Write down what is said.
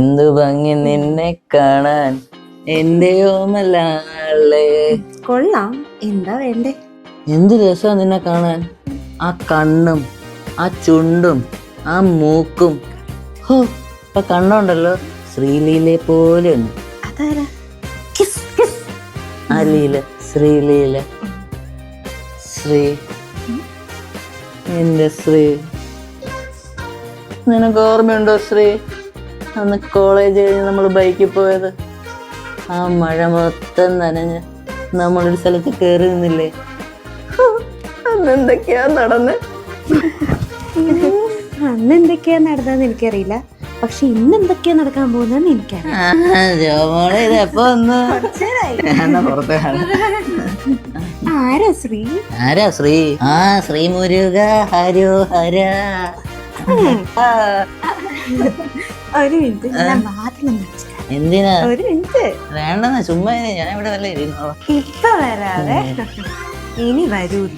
എന്തു ഭംഗി നിന്നെ കാണാൻ എന്റെ ഓമലാളെ. കൊള്ളാം. എന്താ വേണ്ടേ? എന്ത് രസാ നിന്നെ കാണാൻ. ആ കണ്ണും ആ ചുണ്ടും ആ മൂക്കും. ഹോ ഇപ്പൊ കണ്ണുണ്ടല്ലോ. ശ്രീലീലെ പോലെ ഉണ്ട് അതാരാ? Kiss kiss. ആ ലീല ശ്രീലീല. ശ്രീ. എന്റെ ശ്രീ. നിനക്ക് ഓർമ്മയുണ്ടോ ശ്രീ? അന്ന് കോളേജ് കഴിഞ്ഞ് നമ്മൾ ബൈക്കിൽ പോയത്. ആ മഴ മൊത്തം നനഞ്ഞ്. നമ്മളൊരു സ്ഥലത്ത് കയറി നിന്നില്ലേ? അന്നെന്തൊക്കെയാ അന്ന് എന്തൊക്കെയാ നടന്ന്? അന്ന് എന്തൊക്കെയാ നടന്നതെന്ന് എനിക്കറിയില്ല. പക്ഷെ ഇന്ന് എന്തൊക്കെയാ നടക്കാൻ പോകുന്നതെന്ന് എനിക്കറിയാം ആരാ ശ്രീ? ആരാ ശ്രീ? ആ ശ്രീ മുരുക ഹരോ ഹര. ഒരു മിനിറ്റ്. ഞാൻ വാതിലൊന്ന് എന്തിനാ? ഒരു മിനിറ്റ്. വേണ്ടെന്ന് ചുമ്മാ ഞാൻ ഇവിടെ വല്ല ഇരുന്നോളാം. ഇപ്പൊ വരാതെ ഇനി വരൂല.